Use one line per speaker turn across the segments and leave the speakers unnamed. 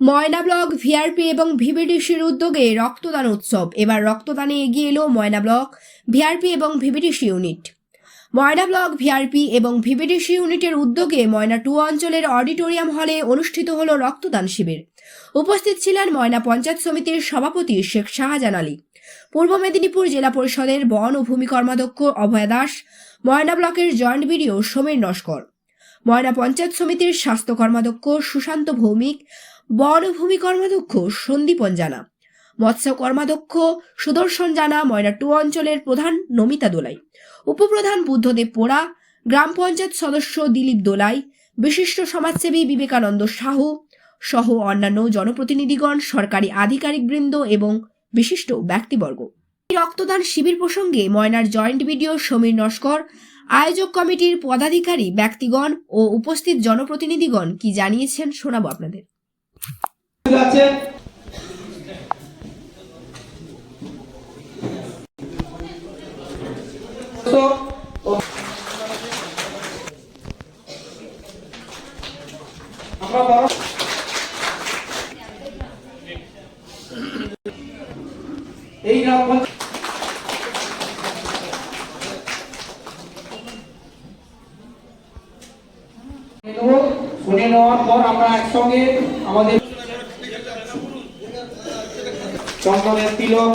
ময়না block VRP এবং ভিবিডিসির উদ্যোগে রক্তদান উৎসব। এবার রক্তদানে এগিয়ে এলো ময়না ব্লক ভিআরপি এবং VBDC unit. Moyna block VRP এবং ভিবিডিসি ইউনিটের উদ্যোগে ময়না টু অঞ্চলের অডিটোরিয়াম হলে অনুষ্ঠিত হলো রক্তদান শিবির। উপস্থিত ছিলেন ময়না পঞ্চায়েত সমিতির সভাপতি শেখ শাহজাহান আলী, পূর্ব মেদিনীপুর জেলা পরিষদের বন ও ভূমি কর্মাধ্যক্ষ অভয় দাস, ময়না ব্লকের জয়েন্ট বিডিও সমীর নস্কর, ময়না পঞ্চায়েত সমিতির স্বাস্থ্য কর্মাধ্যক্ষ সুশান্ত ভৌমিক বন ও ভূমি কর্মাধ্যক্ষ সন্দীপন জানা। মৎস্য কর্মাধ্যক্ষ সুদর্শন জানা ময়না টু অঞ্চলের প্রধান নমিতা দোলাই। উপপ্রধান বুদ্ধদেব পোড়া, গ্রাম পঞ্চায়েত সদস্য দিলীপ দোলাই, বিশিষ্ট সমাজসেবী বিবেকানন্দ সাহু সহ অন্যান্য জনপ্রতিনিধিগণ, সরকারি আধিকারিকবৃন্দ এবং বিশিষ্ট ব্যক্তিবর্গ। এই রক্তদান শিবির প্রসঙ্গে ময়নার জয়েন্ট বিডিও সমীর নস্কর, আয়োজক কমিটির পদাধিকারী ব্যক্তিগণ ও উপস্থিত জনপ্রতিনিধিগণ কি জানিয়েছেন শোনাবো আপনাদের।
এই গ্রাম শুনে নেওয়ার পর আমরা একসঙ্গে আমাদের চন্দনের তিলক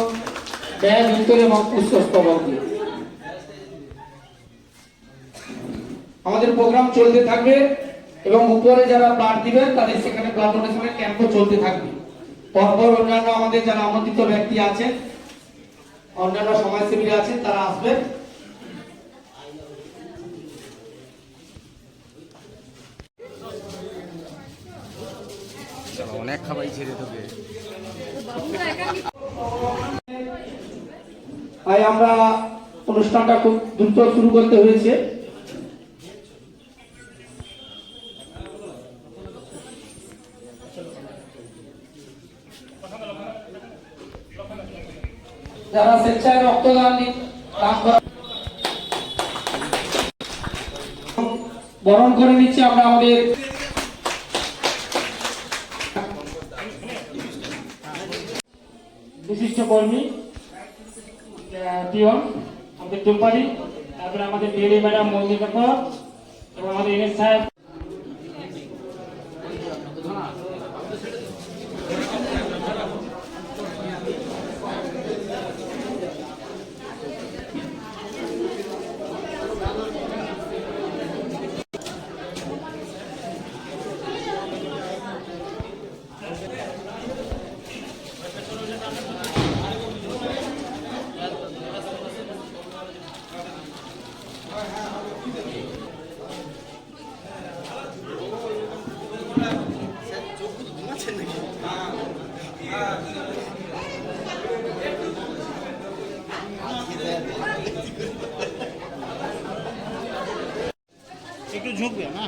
ব্যাগ এবং পুষ্পস্তবক দিয়ে আমাদের প্রোগ্রাম চলতে থাকবে এবং উপরে যারা ব্লাড দিবেন তাদের সেখানে ব্লাড ডোনেশনের ক্যাম্পও চলতে থাকবে। পরপর অন্যান্য আমাদের যারা আমন্ত্রিত ব্যক্তি আছেন, অন্যান্য সমাজসেবীরা আছেন, তারা আসবেন
অনেক খাবাই ছেড়ে তোকে
তাই আমরা অনুষ্ঠানটা খুব দ্রুত শুরু করতে হয়েছে। যারা স্বেচ্ছায় রক্তদান বরণ করে নিচ্ছি আমরা আমাদের বিশিষ্ট কর্মী পিয়ন আমাদের টুম্পারি তারপরে আমাদের ডেলি ম্যাডাম মন্দির এবং আমাদের এনএস সাহেব।
একটু ঝুঁকবে না?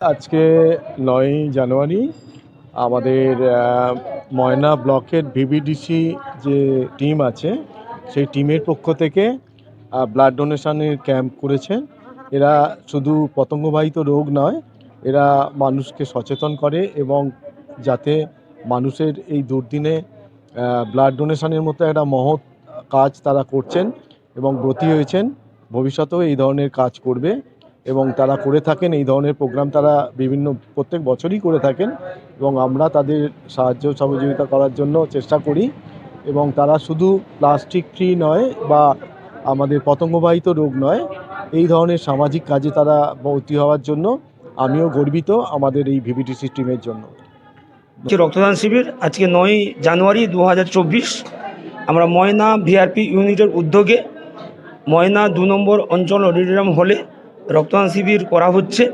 আজকে নয়ই জানুয়ারি আমাদের ময়না ব্লকের ভিবিডিসি যে টিম আছে, সেই টিমের পক্ষ থেকে ব্লাড ডোনেশনের ক্যাম্প করেছে। এরা শুধু পতঙ্গবাহিত রোগ নয়, এরা মানুষকে সচেতন করে এবং যাতে মানুষের এই দুর্দিনে ব্লাড ডোনেশনের মতো একটা মহৎ কাজ তারা করছেন এবং ব্রতী হয়েছেন, ভবিষ্যতেও এই ধরনের কাজ করবে। এবং তারা করে থাকেন, এই ধরনের প্রোগ্রাম তারা বিভিন্ন, প্রত্যেক বছরই করে থাকেন এবং আমরা তাদের সাহায্য সহযোগিতা করার জন্য চেষ্টা করি এবং তারা শুধু প্লাস্টিক ফ্রি নয় বা আমাদের পতঙ্গবাহিত রোগ নয়, এই ধরনের সামাজিক কাজে তারা ভর্তি হওয়ার জন্য আমিও গর্বিত আমাদের এই ভিভিটিসি টিমের জন্য।
রক্তদান শিবির, আজকে নয় জানুয়ারি দু হাজার চব্বিশ। আমরা ময়না ভিআরপি ইউনিটের উদ্যোগে, ময়না দু নম্বর অঞ্চল অডিটোরিয়াম হলে রক্তদান শিবির করা হচ্ছে।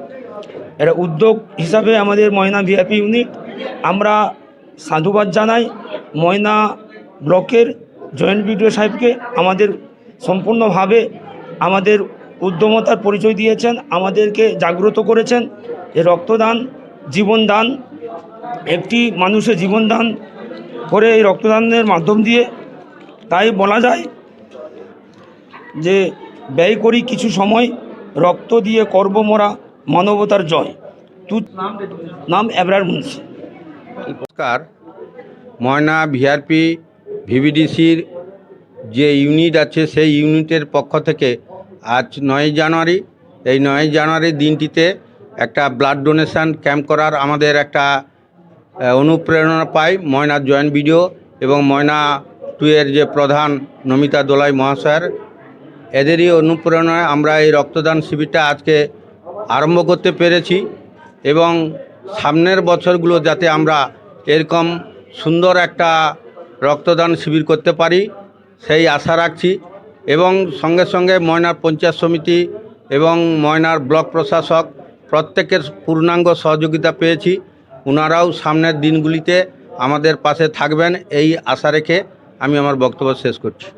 এটা উদ্যোগ হিসাবে আমাদের ময়না ভিআইপি ইউনিট। আমরা সাধুবাদ জানাই ময়না ব্লকের জয়েন্ট বিডিও সাহেবকে। আমাদের সম্পূর্ণভাবে আমাদের উদ্যমতার পরিচয় দিয়েছেন, আমাদেরকে জাগ্রত করেছেন যে রক্তদান, জীবনদান, একটি মানুষের জীবনদান করে এই রক্তদানের মাধ্যম দিয়ে। তাই বলা যায় যে ব্যয় করি কিছু সময় রক্ত দিয়ে করব মোরা মানবতার জয়। তু নাম এবরার মুন্সি।
নমস্কার। ময়না ভিআরপি ভিভিডিসির যে ইউনিট আছে সেই ইউনিটের পক্ষ থেকে আজ নয় জানুয়ারি। এই নয় জানুয়ারি দিনটিতে একটা ব্লাড ডোনেশন ক্যাম্প করার আমাদের একটা অনুপ্রেরণা পাই ময়না জয়েন্ট ভিডিও এবং ময়না টু এর যে প্রধান নমিতা দোলাই মহাশয়ের। এদেরই অনুপ্রেরণায় আমরা এই রক্তদান শিবিরটা আজকে আরম্ভ করতে পেরেছি এবং সামনের বছরগুলো যাতে আমরা এরকম সুন্দর একটা রক্তদান শিবির করতে পারি, সেই আশা রাখছি। এবং সঙ্গে সঙ্গে ময়নার পঞ্চায়েত সমিতি এবং ময়নার ব্লক প্রশাসক প্রত্যেকের পূর্ণাঙ্গ সহযোগিতা পেয়েছি। ওনারাও সামনের দিনগুলিতে আমাদের পাশে থাকবেন, এই আশা রেখে আমি আমার বক্তব্য শেষ করছি।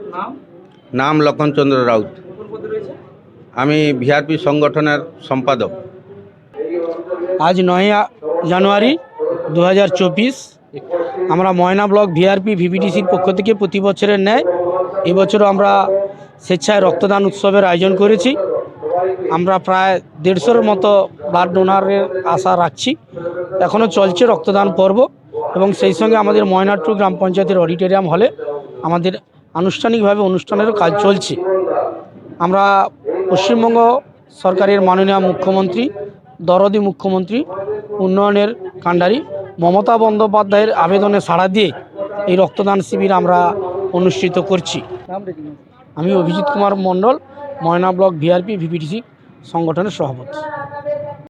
নাম লক্ষণচন্দ্র রাউত। আমি ভিআরপি সংগঠনের সম্পাদক।
আজ নয় জানুয়ারি দু হাজার চব্বিশ, আমরা ময়না ব্লক ভিআরপি ভিভিডিসির পক্ষ থেকে প্রতি বছরের ন্যায় এবছরও আমরা স্বেচ্ছায় রক্তদান উৎসবের আয়োজন করেছি। আমরা প্রায় দেড়শোর মতো ব্লাড ডোনারের আশা রাখছি। এখনও চলছে রক্তদান পর্ব এবং সেই সঙ্গে আমাদের ময়নাট্টু গ্রাম পঞ্চায়েতের অডিটোরিয়াম হলে আমাদের আনুষ্ঠানিকভাবে অনুষ্ঠানেরও কাজ চলছে। আমরা পশ্চিমবঙ্গ সরকারের মাননীয় মুখ্যমন্ত্রী, দরদি মুখ্যমন্ত্রী, উন্নয়নের কাণ্ডারি মমতা বন্দ্যোপাধ্যায়ের আবেদনে সাড়া দিয়ে এই রক্তদান শিবির আমরা অনুষ্ঠিত করছি। আমি Abhijit Kumar Mondal, Moyna block VRP VPTC সংগঠনের সভাপতি।